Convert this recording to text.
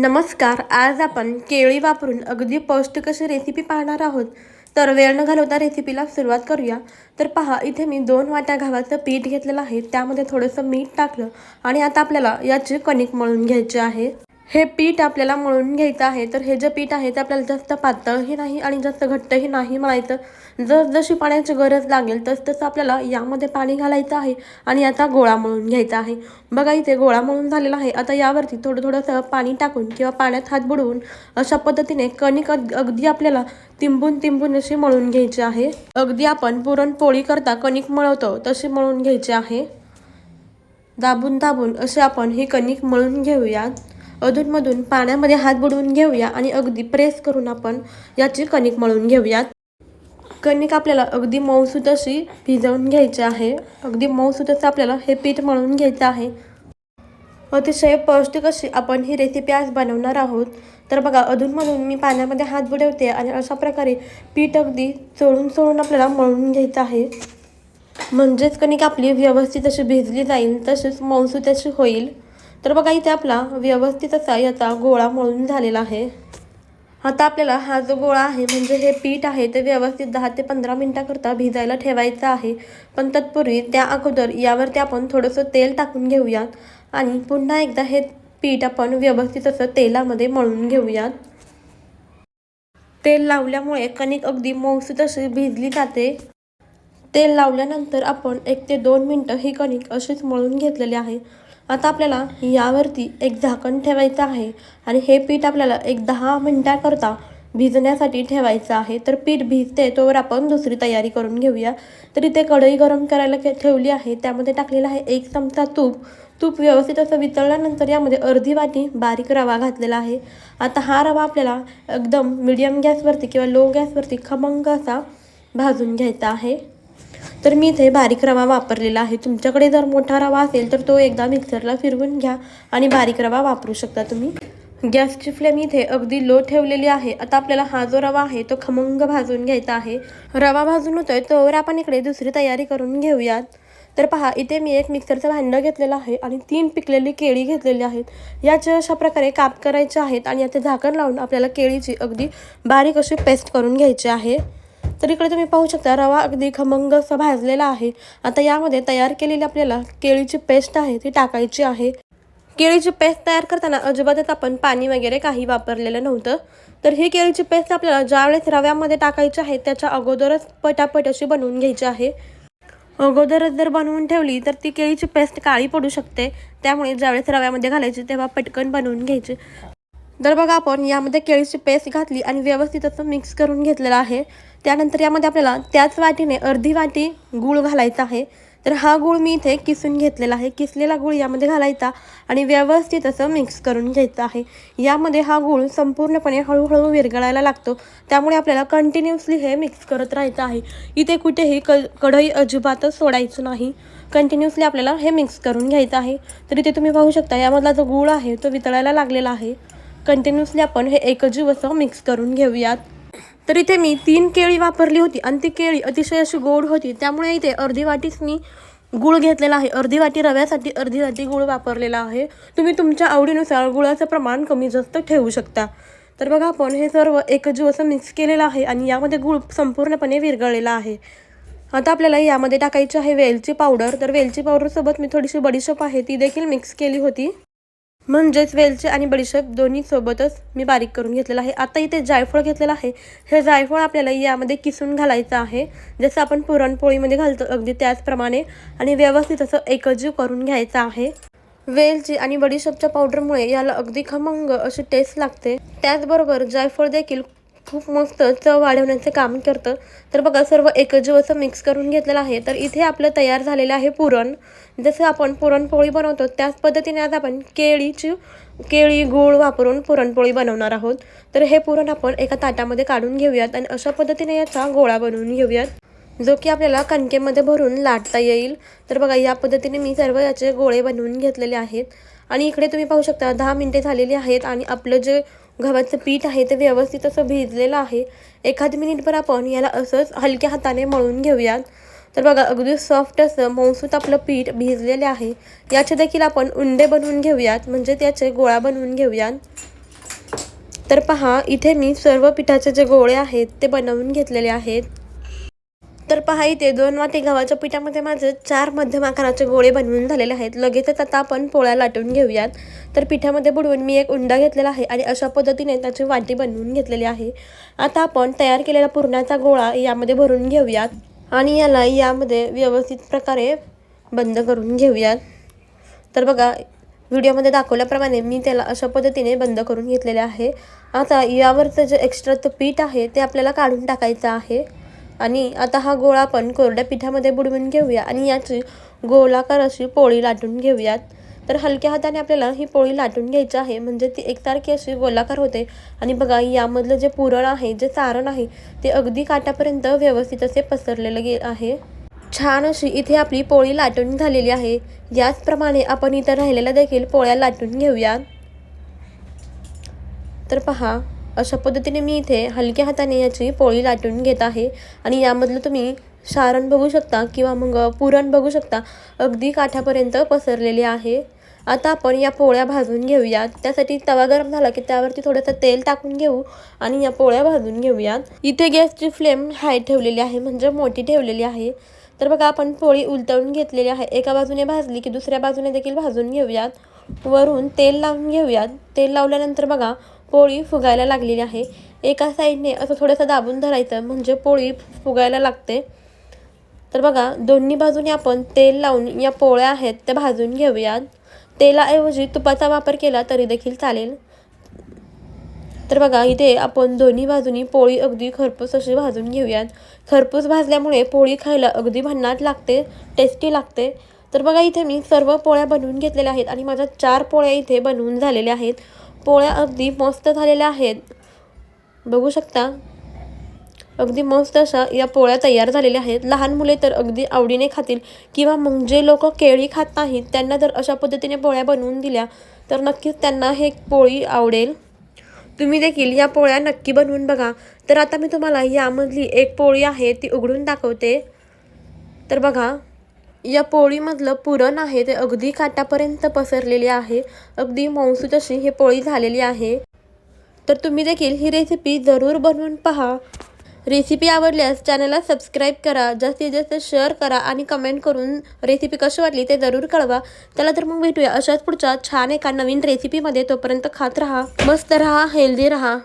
नमस्कार आज आपण केळी वापरून अगदी पौष्टिक अशी रेसिपी पाहणार आहोत. तर वेळ न घालवता रेसिपीला सुरुवात करूया. तर पहा इथे मी दोन वाट्या गव्हाचं पीठ घेतलेलं आहे. त्यामध्ये थोडंसं मीठ टाकलं आणि आता आपल्याला याची कणिक मळून घ्यायची आहे. हे पीठ आपल्याला मळून घ्यायचं आहे तर हे जे पीठ आहे ते आपल्याला जास्त पातळही नाही आणि जास्त घट्टही नाही म्हणायचं जस जशी पाण्याची गरज लागेल तस तसं आपल्याला यामध्ये पाणी घालायचं आहे आणि आता गोळा मळून घ्यायचा आहे. बघा इथे गोळा मळून झालेला आहे. आता यावरती थोडं थोडंसं पाणी टाकून किंवा पाण्यात हात बुडवून अशा पद्धतीने कणिक अग- अगदी आपल्याला तिंबून तिंबून अशी मळून घ्यायची आहे. अगदी आपण पुरणपोळी करता कणिक मळवतो तशी मळून घ्यायची आहे. दाबून दाबून असे आपण ही कणिक मळून घेऊयात. अधूनमधून पाण्यामध्ये हात बुडवून घेऊया आणि अगदी प्रेस करून आपण याची कणिक मळून घेऊयात. कणिक आपल्याला अगदी मऊसूत अशी भिजवून घ्यायची आहे. अगदी मऊसूत असं आपल्याला हे पीठ मळून घ्यायचं आहे. अतिशय पौष्टिक अशी आपण ही रेसिपी आज बनवणार आहोत. तर बघा अधूनमधून मी पाण्यामध्ये हात बुडवते आणि अशा प्रकारे पीठ अगदी चोळून चोळून आपल्याला मळून घ्यायचं आहे. म्हणजेच कणिक आपली व्यवस्थित अशी भिजली जाईल तसेच मऊसूत अशी होईल. तर बघा इथे आपला व्यवस्थित असा याचा गोळा मळून झालेला आहे. आता आपल्याला हा जो गोळा आहे म्हणजे हे पीठ आहे ते व्यवस्थित दहा ते पंधरा मिनटाकरता भिजायला ठेवायचं आहे. पण तत्पूर्वी त्या अगोदर यावरती आपण थोडंसं तेल टाकून घेऊयात आणि पुन्हा एकदा हे पीठ आपण व्यवस्थित असं तेलामध्ये मळून घेऊयात. तेल लावल्यामुळे कणिक अगदी मऊसूत अशी भिजली जाते. तेल लावल्यानंतर आपण एक ते दोन मिनटं ही कणिक अशीच मळून घेतलेली आहे. आता आपल्याला यावरती एक झाकण ठेवायचं आहे आणि हे पीठ आपल्याला एक दहा मिनटाकरता भिजण्यासाठी ठेवायचं आहे. तर पीठ भिजते तोवर आपण दुसरी तयारी करून घेऊया. तर इथे कढई गरम करायला ठेवली आहे. त्यामध्ये टाकलेलं आहे एक चमचा तूप. तूप व्यवस्थित असं वितळल्यानंतर यामध्ये अर्धी वाटी बारीक रवा घातलेला आहे. आता हा रवा आपल्याला एकदम मिडियम गॅसवरती किंवा लो गॅसवरती खमंग असा भाजून घ्यायचा आहे. तर मी इथे बारीक रवा वापरलेला आहे. तुमच्याकडे जर मोठा रवा असेल तर तो एकदा मिक्सरला फिरवून घ्या आणि बारीक रवा वापरू शकता तुम्ही. गॅसची फ्लेम इथे अगदी लो ठेवलेली आहे. आता आपल्याला हा जो रवा आहे तो खमंग भाजून घ्यायचा आहे. रवा भाजून होतोय तोवर आपण इकडे दुसरी तयारी करून घेऊयात. तर पहा इथे मी एक मिक्सरचं भांडं घेतलेलं आहे आणि तीन पिकलेली केळी घेतलेली आहेत. याचे अशा प्रकारे काप करायचे आहेत आणि याचे झाकण लावून आपल्याला केळीची अगदी बारीक अशी पेस्ट करून घ्यायची आहे. तर इकडे तुम्ही पाहू शकता रवा अगदी खमंग असा भाजलेला आहे. आता यामध्ये तयार केलेली आपल्याला केळीची पेस्ट आहे ती टाकायची आहे. केळीची पेस्ट तयार करताना अजिबातच आपण पाणी वगैरे काही वापरलेलं नव्हतं. तर ही केळीची पेस्ट आपल्याला ज्यावेळेस रव्यामध्ये टाकायची आहे त्याच्या अगोदरच पटापट अशी बनवून घ्यायची आहे. अगोदरच जर बनवून ठेवली तर ती केळीची पेस्ट काळी पडू शकते. त्यामुळे ज्यावेळेस रव्यामध्ये घालायची तेव्हा पटकन बनवून घ्यायची. तर बघा आपण यामध्ये केळीची पेस्ट घातली आणि व्यवस्थित असं मिक्स करून घेतलेलं आहे. त्यानंतर यामध्ये आपल्याला त्याच वाटीने अर्धी वाटी गूळ घालायचा आहे. तर हा गूळ मी इथे किसून घेतलेला आहे. किसलेला गूळ यामध्ये घालायचा आणि व्यवस्थित असं मिक्स करून घ्यायचं आहे. यामध्ये हा गूळ संपूर्णपणे हळूहळू विरघळायला लागतो. त्यामुळे आपल्याला कंटिन्युअसली हे मिक्स करत राहायचं आहे. इथे कुठेही क कढई अजिबातच सोडायचं नाही. कंटिन्युअसली आपल्याला हे मिक्स करून घ्यायचं आहे. तर इथे तुम्ही पाहू शकता यामधला जो गूळ आहे तो वितळायला लागलेला आहे. कंटिन्युअसली आपण हे एकजीव असं मिक्स करून घेऊयात. तर इथे मी तीन केळी वापरली होती आणि ती केळी अतिशय अशी गोड होती. त्यामुळे इथे अर्धी वाटीच मी गुळ घेतलेला आहे. अर्धी वाटी रव्यासाठी अर्धी वाटी गुळ वापरलेला आहे. तुम्ही तुमच्या आवडीनुसार गुळाचं प्रमाण कमी जास्त ठेवू शकता. तर बघा आपण हे सर्व एकजीव असं मिक्स केलेलं आहे आणि यामध्ये गुळ संपूर्णपणे विरघळलेला आहे. आता आपल्याला यामध्ये टाकायची आहे वेलची पावडर. तर वेलची पावडरसोबत मी थोडीशी बडीशेप आहे. ती देखील मिक्स केली होती. म्हणजेच वेलची आणि बडीशेप दोन्ही सोबतच मी बारीक करून घेतलेलं आहे. आता इथे जायफळ घेतलेलं आहे. हे जायफळ आपल्याला यामध्ये किसून घालायचं आहे. जसं आपण पुरणपोळीमध्ये घालतो अगदी त्याचप्रमाणे. आणि व्यवस्थित असं एकजीव करून घ्यायचं आहे. वेलची आणि बडीशेपच्या पावडरमुळे याला अगदी खमंग अशी टेस्ट लागते. त्याचबरोबर जायफळ देखील खूप मस्त चव वाढवण्याचं काम करतं. तर बघा सर्व एकजीव असं मिक्स करून घेतलेलं आहे. तर इथे आपलं तयार झालेलं आहे पुरण. जसं आपण पुरणपोळी बनवतो त्याच पद्धतीने आज आपण केळीची केळी गूळ वापरून पुरणपोळी बनवणार आहोत. तर हे पुरण आपण एका ताटामध्ये काढून घेऊयात आणि अशा पद्धतीने याचा गोळा बनवून घेऊयात. जो की आपल्याला कणकेमध्ये भरून लाटता येईल. तर बघा या पद्धतीने मी सर्व याचे गोळे बनवून घेतलेले आहेत. आणि इकडे तुम्ही पाहू शकता दहा मिनटे झालेली आहेत आणि आपलं जे गव्हाचं पीठ आहे ते व्यवस्थित असं भिजलेलं आहे. एखाद मिनिटभर आपण याला असंच हलक्या हाताने मळून घेऊयात. तर बघा अगदी सॉफ्ट असं मऊसूत आपलं पीठ भिजलेले आहे. याचे देखील आपण उंडे बनवून घेऊयात म्हणजे त्याचे गोळा बनवून घेऊयात. तर पहा इथे मी सर्व पिठाचे जे गोळे आहेत ते बनवून घेतलेले आहेत. तर पहा इथे दोन वाटे गव्हाच्या पिठामध्ये माझे चार मध्यम आकाराचे गोळे बनवून झालेले आहेत. लगेचच आता आपण पोळ्या लाटून घेऊयात. तर पिठामध्ये बुडवून मी एक उंडा घेतलेला आहे आणि अशा पद्धतीने त्याची वाटी बनवून घेतलेली आहे. आता आपण तयार केलेला पुरणाचा गोळा यामध्ये भरून घेऊयात आणि याला यामध्ये व्यवस्थित प्रकारे बंद करून घेऊयात. तर बघा व्हिडिओमध्ये दाखवल्याप्रमाणे मी त्याला अशा पद्धतीने बंद करून घेतलेले आहे. आता यावरचं जे एक्स्ट्रा पीठ आहे ते आपल्याला काढून टाकायचं आहे. आणि आता हा गोळा आपण कोरड्या पिठामध्ये बुडवून घेऊया आणि याची गोलाकार अशी पोळी लाटून घेऊयात. तर हलक्या हाताने आपल्याला ही पोळी लाटून घ्यायची आहे. म्हणजे ती एकसारखी अशी गोलाकार होते. आणि बघा यामधलं जे पुरण आहे जे सारण आहे ते अगदी काटापर्यंत व्यवस्थित असे पसरलेलं गे आहे. छान अशी इथे आपली पोळी लाटून झालेली आहे. याचप्रमाणे आपण इथं राहिलेल्या देखील पोळ्या लाटून घेऊया. तर पहा अशा पद्धतीने मी इथे हलक्या हाताने याची पोळी लाटून घेत आहे. आणि यामधलं तुम्ही सारण बघू शकता किंवा मग पुरण बघू शकता. अगदी काठापर्यंत पसरलेले आहे. आता आपण या पोळ्या भाजून घेऊयात. त्यासाठी तवा गरम झाला की त्यावरती थोडंसं तेल टाकून घेऊ आणि या पोळ्या भाजून घेऊयात. इथे गॅसची फ्लेम हाय ठेवलेली आहे म्हणजे मोठी ठेवलेली आहे. तर बघा आपण पोळी उलटवून घेतलेली आहे. एका बाजूने भाजली की दुसऱ्या बाजूने देखील भाजून घेऊयात. वरून तेल लावून घेऊयात. तेल लावल्यानंतर बघा पोळी फुगायला लागलेली आहे. एका साईडने असं थोडंसं दाबून धरायचं म्हणजे पोळी फुगायला लागते. तर बघा दोन्ही बाजूने आपण तेल लावून या पोळ्या आहेत त्या भाजून घेऊयात तेलाऐवजी तुपाचा वापर केला तरी देखील चालेल. तर बघा इथे आपण दोन्ही बाजूनी पोळी अगदी खरपूस अशी भाजून घेऊयात. खरपूस भाजल्यामुळे पोळी खायला अगदी भन्नाट लागते टेस्टी लागते. तर बघा इथे मी सर्व पोळ्या बनवून घेतलेल्या आहेत आणि माझ्या चार पोळ्या इथे बनवून झालेल्या आहेत. पोळ्या अगदी मस्त झालेल्या आहेत. बघू शकता अगदी मस्त अशा या पोळ्या तयार झालेल्या आहेत. लहान मुले तर अगदी आवडीने खातील किंवा मग जे लोक केळी खात नाहीत त्यांना जर अशा पद्धतीने पोळ्या बनवून दिल्या तर नक्कीच त्यांना हे पोळी आवडेल. तुम्ही देखील या पोळ्या नक्की बनवून बघा. तर आता मी तुम्हाला यामधली एक पोळी आहे ती उघडून दाखवते. तर बघा या पोळीमधलं पुरण आहे ते अगदी काटापर्यंत पसरलेले आहे. अगदी मौसूत अशी ही पोळी झालेली आहे. तर तुम्ही देखील ही रेसिपी जरूर बनवून पहा. रेसिपी आवडल्यास चॅनलला सबस्क्राईब करा जास्तीत जास्त शेअर करा आणि कमेंट करून रेसिपी कशी वाटली ते जरूर कळवा. त्याला तर मग भेटूया अशाच पुढच्या छान एका नवीन रेसिपीमध्ये तोपर्यंत खात राहा मस्त राहा हेल्दी राहा.